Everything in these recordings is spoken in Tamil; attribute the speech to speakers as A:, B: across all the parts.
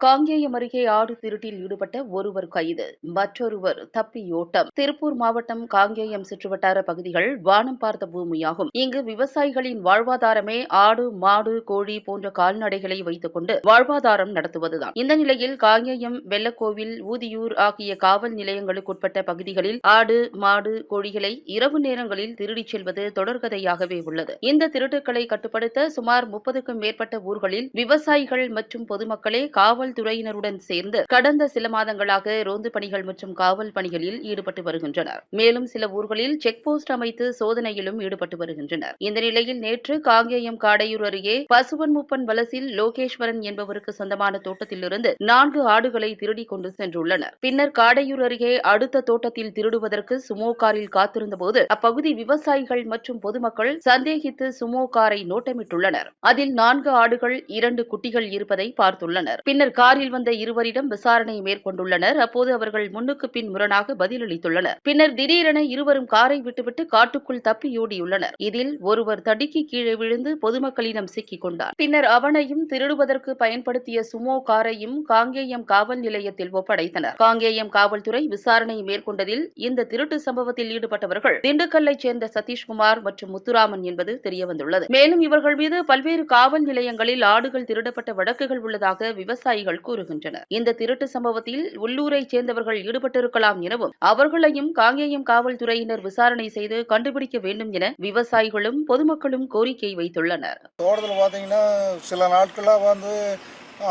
A: காங்கேயம் அருகே ஆடு திருட்டில் ஈடுபட்ட ஒருவர் கைது. மற்றொருவர் தப்பியோட்டம் திருப்பூர் மாவட்டம் காங்கேயம் சுற்றுவட்டார பகுதிகள் வானம் பார்த்த பூமியாகும். இங்கு விவசாயிகளின் வாழ்வாதாரமே ஆடு மாடு கோழி போன்ற கால்நடைகளை வைத்துக் கொண்டு வாழ்வாதாரம் நடத்துவதுதான். இந்த நிலையில் காங்கேயம் வெள்ளக்கோவில் ஊதியூர் ஆகிய காவல் நிலையங்களுக்குட்பட்ட பகுதிகளில் ஆடு மாடு கோழிகளை இரவு நேரங்களில் திருடிச் செல்வது தொடர்கதையாகவே உள்ளது. இந்த திருட்டுக்களை கட்டுப்படுத்த சுமார் முப்பதுக்கும் மேற்பட்ட ஊர்களில் விவசாயிகள் மற்றும் பொதுமக்களே காவல் காவல்துறையினருடன் சேர்ந்து கடந்த சில மாதங்களாக ரோந்து பணிகள் மற்றும் காவல் பணிகளில் ஈடுபட்டு வருகின்றனர். மேலும் சில ஊர்களில் செக் போஸ்ட் அமைத்து சோதனையிலும் ஈடுபட்டு வருகின்றனர். இந்த நிலையில் நேற்று காங்கேயம் காடையூர் அருகே பசுவன்முப்பன் வலசில் லோகேஸ்வரன் என்பவருக்கு சொந்தமான தோட்டத்திலிருந்து நான்கு ஆடுகளை திருடி கொண்டு சென்றுள்ளனர். பின்னர் காடையூர் அருகே அடுத்த தோட்டத்தில் திருடுவதற்கு சுமோ காரில் காத்திருந்தபோது அப்பகுதி விவசாயிகள் மற்றும் பொதுமக்கள் சந்தேகித்து சுமோ காரை நோட்டமிட்டுள்ளனர். அதில் நான்கு ஆடுகள் இரண்டு குட்டிகள் இருப்பதை பார்த்துள்ளனர். பின்னர் காரில் வந்த இருவரிடம் விசாரணை மேற்கொண்டுள்ளனர். அப்போது அவர்கள் முன்னுக்கு பின் முரணாக பதிலளித்துள்ளனர். பின்னர் திடீரென இருவரும் காரை விட்டுவிட்டு காட்டுக்குள் தப்பியோடியுள்ளனர் இதில் ஒருவர் தடுக்கி கீழே விழுந்து பொதுமக்களிடம் சிக்கிக் கொண்டார். பின்னர் அவனையும் திருடுவதற்கு பயன்படுத்திய சுமோ காரையும் காங்கேயம் காவல் நிலையத்தில் ஒப்படைத்தனர். காங்கேயம் காவல்துறை விசாரணை மேற்கொண்டதில் இந்த திருட்டு சம்பவத்தில் ஈடுபட்டவர்கள் திண்டுக்கல்லைச் சேர்ந்த சதீஷ்குமார் மற்றும் முத்துராமன் என்பது தெரியவந்துள்ளது. மேலும் இவர்கள் மீது பல்வேறு காவல் நிலையங்களில் ஆடுகள் திருடப்பட்ட வழக்குகள் உள்ளதாக விவசாயிகள் கூறுகின்றனர். இந்த திருட்டு சம்பவத்தில் உள்ளூரைச் சேர்ந்தவர்கள் ஈடுபட்டிருக்கலாம் எனவும் அவர்களையும் காங்கேயம் காவல்துறையினர் விசாரணை செய்து கண்டுபிடிக்க வேண்டும் என விவசாயிகளும் பொதுமக்களும் கோரிக்கை வைத்துள்ளனர்.
B: தோட்டத்தில் பார்த்தீங்கன்னா சில நாட்களாக வந்து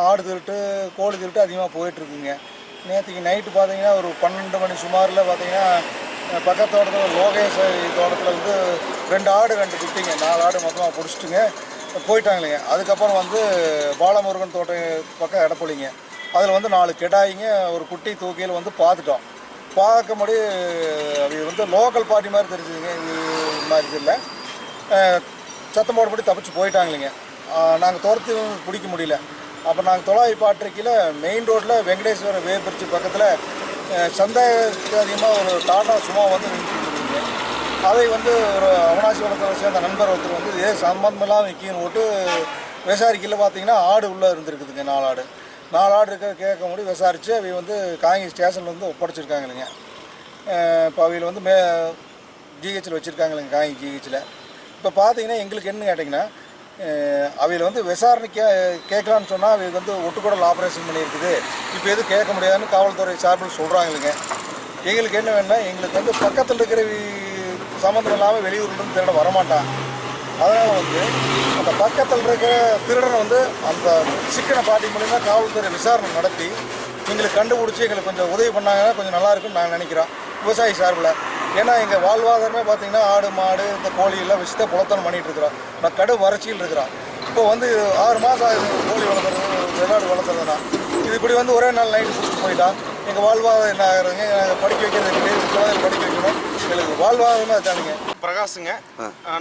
B: ஆடு திருட்டு கோழி திருட்டு அதிகமாக போயிட்டுருக்குங்க. நேற்றுக்கு நைட்டு பார்த்தீங்கன்னா ஒரு பன்னெண்டு மணி சுமாரில் பார்த்தீங்கன்னா அஹ், பக்கத்து தோட்டத்தில் லோகேஷ் தோட்டத்தில் வந்து ரெண்டு ஆடு ரெண்டு குட்டிங்க நாலு ஆடு மொத்தமாக பிடிச்சிட்டுங்க. போயிட்டாங்களேங்க அதுக்கப்புறம் வந்து பாலமுருகன் தோட்டம் பக்கம் எடப்பள்ளிங்க அதில் வந்து நாலு கெடாயிங்க ஒரு குட்டி தூக்கியில் வந்து பார்த்துட்டோம் பார்க்கும்படி அது வந்து லோக்கல் பார்ட்டி மாதிரி தெரிஞ்சுதுங்க. இது மாதிரி இல்லை. சத்தம் போடப்படி தப்பிச்சு போயிட்டாங்களேங்க. நாங்கள் துரத்து பிடிக்க முடியல. அப்போ நாங்கள் தொலாவி பாட்டிருக்கையில் மெயின் ரோட்டில் வெங்கடேஸ்வர வேப்பிரிச்சி பக்கத்தில் சந்தேகத்துக்கு அதிகமாக ஒரு டாட்டா சும்மா வந்து நின்றுருக்குங்க அதை வந்து ஒரு அவனாசி வளத்தை சேர்ந்த நண்பர் ஒருத்தர் வந்து இதே சம்பந்தமெல்லாம் விற்கின்னு போட்டு விசாரிக்கையில் பார்த்தீங்கன்னா ஆடு உள்ளே இருந்திருக்குதுங்க நாலு ஆடு. நாலு ஆடு இருக்க கேட்க முடியும் விசாரித்து அவை வந்து காங்கி ஸ்டேஷனில் வந்து ஒப்படைச்சிருக்காங்க இல்லைங்க இப்போ அவையில் வந்து மே ஜிஹெச்சில் வச்சுருக்காங்க இல்லைங்க காங்கி ஜிஹெச்சில் இப்போ பார்த்தீங்கன்னா எங்களுக்கு என்ன கேட்டிங்கன்னா அவையில் வந்து விசாரணை கே கேட்கலான்னு சொன்னால் அவைக்கு வந்து ஒட்டுக்கூடல் ஆப்ரேஷன் பண்ணியிருக்குது. இப்போ எதுவும் கேட்க முடியாதுன்னு காவல்துறை சார்பில் சொல்கிறாங்க இல்லைங்க எங்களுக்கு என்ன வேணும்னா எங்களுக்கு வந்து பக்கத்தில் இருக்கிற சம்மந்தம் இல்லாமல் வெளியூர்லேருந்து திருட வரமாட்டான். அதனால் வந்து அந்த பக்கத்தில் இருக்கிற திருடனை வந்து அந்த சிக்கன பாட்டி மூலிமா காவல்துறை விசாரணை நடத்தி எங்களுக்கு கண்டுபிடிச்சி எங்களுக்கு கொஞ்சம் உதவி பண்ணாங்கன்னா கொஞ்சம் நல்லா இருக்கும்னு நான் நினைக்கிறோம் விவசாயி சார்பில். ஏன்னா எங்கள் வாழ்வாதாரமே பார்த்தீங்கன்னா ஆடு மாடு இந்த கோழி எல்லாம் வச்சு தான் புலத்தனம் பண்ணிகிட்டு இருக்கிறோம். நான் கடும் வறட்சியில் இருக்கிறோம் இப்போ வந்து ஆறு மாதம் ஆகுது கோழி வளர்த்துறது வெள்ளாடு வளர்த்துறதுனா இது இப்படி வந்து ஒரே நாள் நைட்டு பிடிச்சிட்டு போயிட்டான் எங்கள் வாழ்வாதாரம் என்ன ஆகுறதுங்க நாங்கள் படிக்க வைக்கிறது கிடையாது படிக்க வைக்கணும். எங்களுக்கு வாழ்வாதாரமே அதானுங்க
C: பிரகாஷுங்க.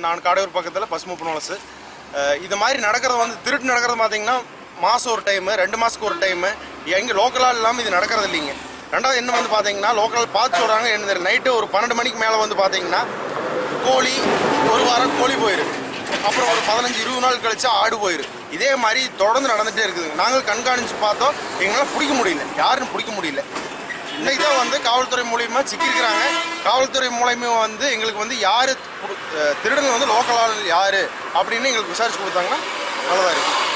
C: நான் காடையூர் பக்கத்தில் பசுமப்பு அஹ் இது மாதிரி நடக்கிறது வந்து திருட்டு நடக்கிறது பார்த்தீங்கன்னா மாதம் ஒரு டைமு ரெண்டு மாதத்துக்கு ஒரு டைமு எங்கே லோக்கலாக இல்லாமல் இது நடக்கிறது இல்லைங்க. ரெண்டாவது என்ன வந்து பார்த்தீங்கன்னா லோக்கல் பார்த்து சொல்கிறாங்க என்ன நைட்டு ஒரு பன்னெண்டு மணிக்கு மேலே வந்து பார்த்தீங்கன்னா கோழி ஒரு வாரம் கோழி போயிருக்கு. அப்புறம் ஒரு பதினஞ்சு இருபது நாள் கழிச்சு ஆடு போயிடும் இதே மாதிரி தொடர்ந்து நடந்துகிட்டே இருக்குது. நாங்கள் கண்காணித்து பார்த்தோம். எங்களால் பிடிக்க முடியல. யாருன்னு பிடிக்க முடியல. இன்னைக்கு தான் வந்து காவல்துறை மூலியமா சிக்கியிருக்கிறாங்க. காவல்துறை மூலியமா வந்து எங்களுக்கு வந்து யாரு திருடன் வந்து லோக்கல் ஆள் யாரு அப்படின்னு எங்களுக்கு விசாரிச்சு கொடுத்தாங்கன்னா நல்லதா இருக்குது